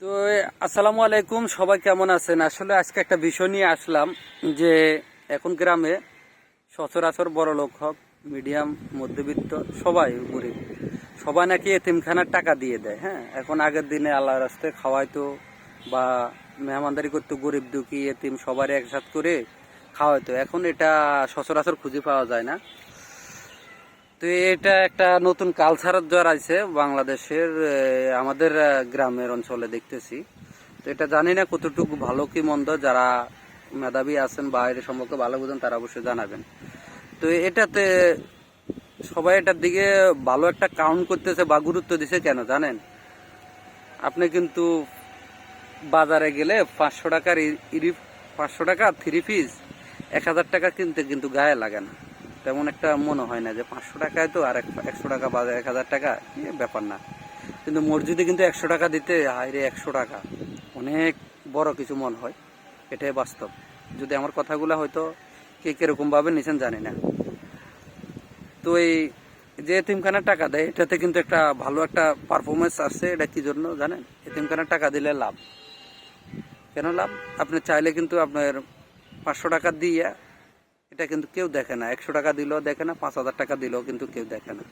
তো, আসসালামু আলাইকুম, সবাই কেমন আছেন? আসলে আজকে একটা বিষয় নিয়ে আসলাম যে, এখন গ্রামে সচরাচর বড় লোক হোক, মিডিয়াম, মধ্যবিত্ত, সবাই গরিব সবাই নাকি এতিমখানার টাকা দিয়ে দেয় হ্যাঁ? এখন আগের দিনে আল্লাহ রাস্তায় খাওয়াইতো বা মেহমানদারি করতো, গরিব দুঃখী, এতিম সবার একসাথ করে খাওয়াইতো। এখন এটা সচরাচর খুঁজে পাওয়া যায় না। তো এটা একটা নতুন কালচার আছে বাংলাদেশের আমাদের গ্রামের অঞ্চলে দেখতেছি। তো এটা জানি না কতটুকু ভালো কি মন্দ, যারা মেধাবী আছেন বা এর সম্পর্কে ভালো বুঝেন তারা অবশ্যই জানাবেন। তো এটাতে সবাই এটার দিকে ভালো একটা কাউন্ট করতেছে বা গুরুত্ব দিছে কেন জানেন? আপনি কিন্তু বাজারে গেলে পাঁচশো টাকার পাঁচশো টাকা থ্রি পিস এক হাজার টাকা কিনতে কিন্তু গায়ে লাগে না। তেমন একটা মনে হয় না যে পাঁচশো টাকায় তো আর এক- একশো টাকা বাজার এক হাজার টাকা ব্যাপার না। কিন্তু মসজিদে কিন্তু একশো টাকা দিতে হাইরে একশো টাকা। অনেক বড় কিছু মন হয়। এটাই বাস্তব। যদি আমার কথাগুলো হয়তো কে কীরকম ভাবে নিছেন জানি না। তো এই যে এতিমখানার টাকা দেয়, এটাতে কিন্তু একটা ভালো একটা পারফরমেন্স আসছে, এটা কী জন্য জানেন? এতিমখানার টাকা দিলে লাভ। কেন লাভ? আপনি চাইলে কিন্তু আপনার পাঁচশো টাকা দিয়ে এটা কিন্তু কেউ দেখে না। একশো টাকা দিলেও দেখে না, পাঁচ হাজার টাকা দিলেও কিন্তু কেউ দেখে না।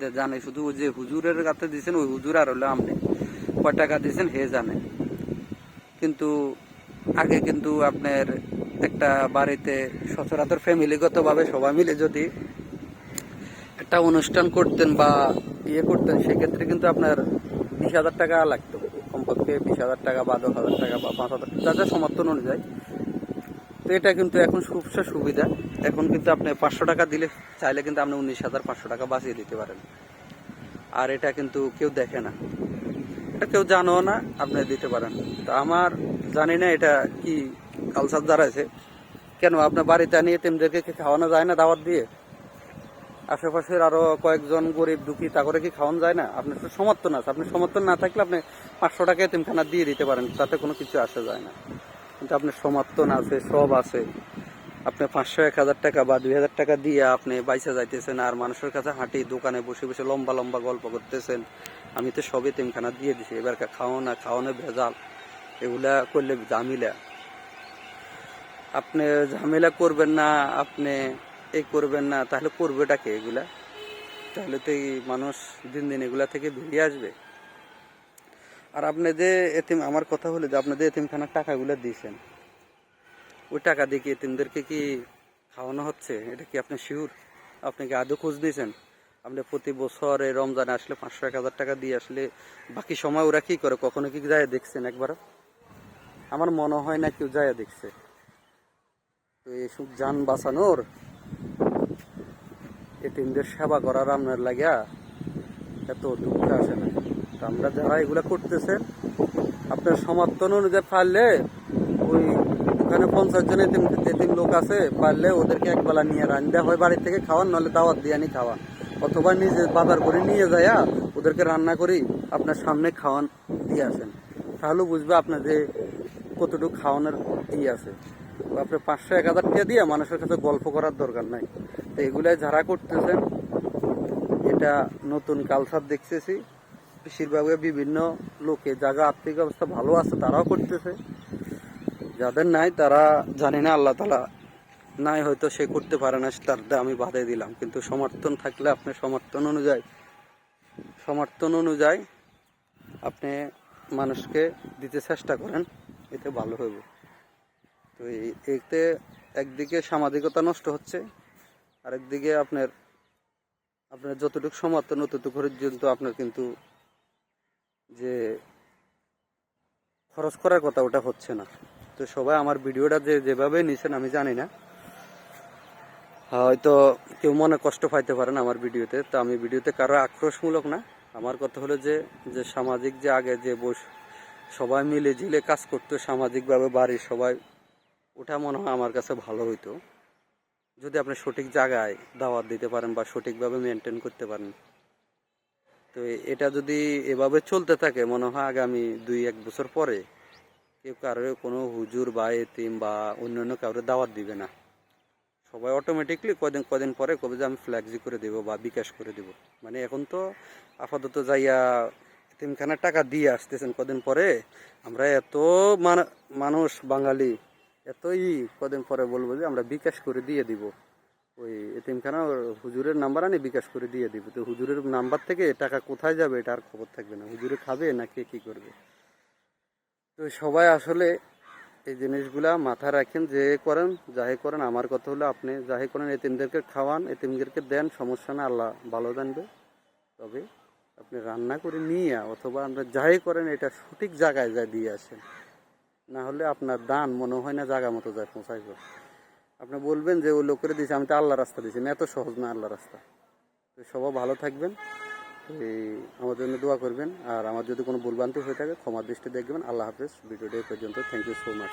যে জানে, শুধু ওই যে হুজুরের কাছে দিয়েছেন ওই হুজুর আর হলো আপনি কয় টাকা দিয়েছেন হে জানে। কিন্তু আগে কিন্তু আপনার একটা বাড়িতে সচরাচর ফ্যামিলিগতভাবে সবাই মিলে যদি একটা অনুষ্ঠান করতেন বা ইয়ে করতেন, সেক্ষেত্রে কিন্তু আপনার বিশ হাজার টাকা লাগতো। কমপক্ষে বিশ হাজার টাকা বা দশ হাজার টাকা বা পাঁচ হাজার টাকা যাদের সমর্থন অনুযায়ী। তো এটা কিন্তু এখন খুবসা সুবিধা। এখন কিন্তু আপনি পাঁচশো টাকা দিলে চাইলে কিন্তু আপনি উনিশ হাজার পাঁচশো টাকা বাঁচিয়ে দিতে পারেন। আর এটা কিন্তু কেউ দেখে না। এটা কেউ জানো না, আপনি দিতে পারেন। তো আমার জানি না এটা কি কালচার দাঁড়াইছে কেন আপনার বাড়িতে নিয়ে তেমদেরকে কি খাওয়ানো যায় না দাওয়াত দিয়ে? আশেপাশের আরও কয়েকজন গরিব দুঃখী, তা করে কি খাওয়ানো যায় না? আপনার তো সমর্থন আছে। আপনি সমর্থন না থাকলে আপনি পাঁচশো টাকা এতিমখানা দিয়ে দিতে পারেন, তাতে কোনো কিছু আসা যায় না। কিন্তু আপনার সমর্থন আছে, সব আছে। আপনি পাঁচশো, এক হাজার টাকা বা দুই হাজার টাকা দিয়ে আপনি বাইসা যাইতেছেন আর মানুষের কাছে হাঁটি, দোকানে বসে বসে লম্বা লম্বা গল্প করতেছেন, আমি তো সবই তিনখানা দিয়ে দিছি। এবার খাওয়ানো খাওয়ানো ভেজাল, এগুলা করলে ঝামেলা। আপনি ঝামেলা করবেন না, আপনি এই করবেন না, তাহলে করবেটা কে এগুলা? তাহলে তো এই মানুষ দিন দিন এগুলা থেকে বেরিয়ে আসবে। আর আপনি যে এতিম, আমার কথা হলো যে আপনি যে এতিমখানার টাকাগুলো দিয়েছেন, ওই টাকা দিয়ে কি এতিমদেরকে কি খাওয়ানো হচ্ছে? এটা কি আপনি শিওর আপনি কি আদৌ খোঁজ দিয়েছেন আপনি প্রতি বছর এই রমজানে আসলে পাঁচশো, এক হাজার টাকা দিয়ে আসলে বাকি সময় ওরা কি করে? কখনো কি যায় দেখছেন একবার? আমার মনে হয় না কেউ যায় দেখছে। তো এইসব যান বাঁচানোর এতিমদের সেবা করার আপনার লাগিয়া এত দুঃখ আসে না। আমরা যারা এগুলা করতেছেন, আপনার সমর্থন অনুযায়ী পারলে ওই ওখানে পঞ্চাশ জন এতিম লোক আছে, পারলে ওদেরকে একবেলা নিয়ে রান্না হয় বাড়ি থেকে খাওয়ান নাহলে দাওয়াত দিয়ে আনি খাওয়া অথবা নিজে বাজার করে নিয়ে যায়া ওদেরকে রান্না করি, আপনার সামনে খাওয়ান দিয়ে আসেন। তাহলে বুঝবে আপনার যে কতটুকু খাওয়ানোর ই আছে। আপনি পাঁচশো, এক হাজার টাকা দিয়ে মানুষের কাছে গল্প করার দরকার নাই। তো এগুলাই যারা করতেছেন, এটা নতুন কালচার দেখতেছি। বেশিরভাগই বিভিন্ন লোকে জায়গা আর্থিক অবস্থা ভালো আছে, তারাও করতেছে। যাদের নাই, তারা জানে না, আল্লাহ তালা নাই, হয়তো সে করতে পারে না, তার দিয়ে আমি বাধে দিলাম। কিন্তু সমর্থন থাকলে আপনি সমর্থন অনুযায়ী সমর্থন অনুযায়ী আপনি মানুষকে দিতে চেষ্টা করেন, এতে ভালো হবে তো এতে একদিকে সামাজিকতা নষ্ট হচ্ছে, আরেকদিকে আপনার আপনার যতটুকু সমর্থন ততটুকু পর্যন্ত আপনার কিন্তু যে খরচ করার কথা, ওটা হচ্ছে না। তো সবাই আমার ভিডিওটা যে যেভাবে নিছেন, আমি জানি না। হয়তো কেউ মনে কষ্ট পাইতে পারেন আমার ভিডিওতে। তো আমি ভিডিওতে কারও আক্রোশমূলক না। আমার কথা হলো যে যে সামাজিক যে আগে যে বস, সবাই মিলে ঝিলে কাজ করতো, সামাজিকভাবে বাড়ির সবাই, ওটা মনে হয় আমার কাছে ভালো হইতো। যদি আপনি সঠিক জায়গায় দাওয়াত দিতে পারেন বা সঠিকভাবে মেনটেন করতে পারেন। তো এটা যদি এভাবে চলতে থাকে, মনে হয় আগামী দুই, এক বছর পরে কেউ কারও কোনো হুজুর বা এতিম বা অন্যান্য কারোর দাওয়াত দিবে না। সবাই অটোমেটিকলি কদিন কদিন পরে কবে যে আমি ফ্ল্যাক্সি করে দেবো বা বিকাশ করে দেবো। মানে এখন তো আপাতত যাইয়া এতিমখানার টাকা দিয়ে আসতেছেন, কদিন পরে আমরা এত মান- মানুষ বাঙালি, এতই কদিন পরে বলব যে আমরা বিকাশ করে দিয়ে দিব। এতিমখানা হুজুরের নাম্বার আনি, বিকাশ করে দিয়ে দিবে। তো হুজুরের নাম্বার থেকে টাকা কোথায় যাবে, এটা আর খবর থাকবে না। হুজুরে খাবে না কে কী করবে? তো সবাই আসলে এই জিনিসগুলা মাথায় রাখেন, যে করেন যাই করেন, আমার কথা হলো আপনি যাই করেন, এতিমদেরকে খাওয়ান, এতিমদেরকে দেন, সমস্যা না, আল্লাহ ভালো জানবে। তবে আপনি রান্না করে নিয়ে, অথবা আমরা যাই করেন, এটা সঠিক জায়গায় যায় দিয়ে আসেন। না হলে আপনার দান মনে হয় না জায়গা মতো যায় পৌঁছাইব। আপনি বলবেন যে ওই করে দিয়েছে, আমি তো আল্লাহ রাস্তা দিয়েছি। এত সহজ না আল্লাহ রাস্তা। তো সবাই ভালো থাকবেন। এই, আমার জন্য দোয়া করবেন। আর আমার যদি কোনো ভুলভ্রান্তি হয়ে থাকে ক্ষমার দৃষ্টি দেখবেন। আল্লাহ হাফেজ। ভিডিওটা পর্যন্ত। Thank you so much